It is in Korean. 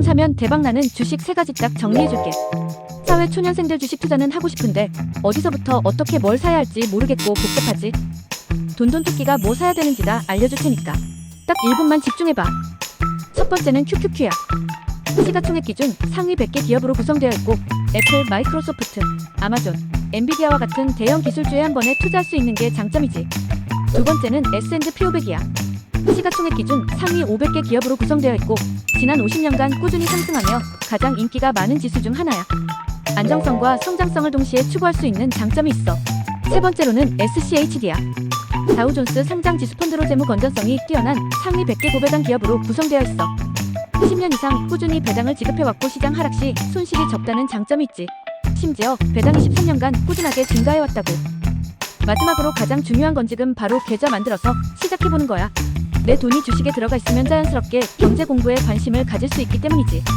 지금 사면 대박나는 주식 세 가지 딱 정리해줄게. 사회 초년생들 주식 투자는 하고 싶은데 어디서부터 어떻게 뭘 사야 할지 모르겠고 복잡하지. 돈돈 토끼가 뭐 사야 되는지 다 알려줄 테니까. 딱 1분만 집중해봐. 첫 번째는 QQQ야. 시가총액 기준 상위 100개 기업으로 구성되어 있고 애플, 마이크로소프트, 아마존, 엔비디아와 같은 대형 기술주에 한 번에 투자할 수 있는 게 장점이지. 두 번째는 S&P 500이야. 시가총액 기준 상위 500개 기업으로 구성되어 있고 지난 50년간 꾸준히 상승하며 가장 인기가 많은 지수 중 하나야. 안정성과 성장성을 동시에 추구할 수 있는 장점이 있어. 세 번째로는 SCHD야. 다우존스 상장 지수 펀드로 재무 건전성이 뛰어난 상위 100개 고배당 기업으로 구성되어 있어. 10년 이상 꾸준히 배당을 지급해왔고 시장 하락 시 손실이 적다는 장점이 있지. 심지어 배당이 13년간 꾸준하게 증가해왔다고. 마지막으로 가장 중요한 건 지금 바로 계좌 만들어서 시작해보는 거야. 내 돈이 주식에 들어가 있으면 자연스럽게 경제 공부에 관심을 가질 수 있기 때문이지.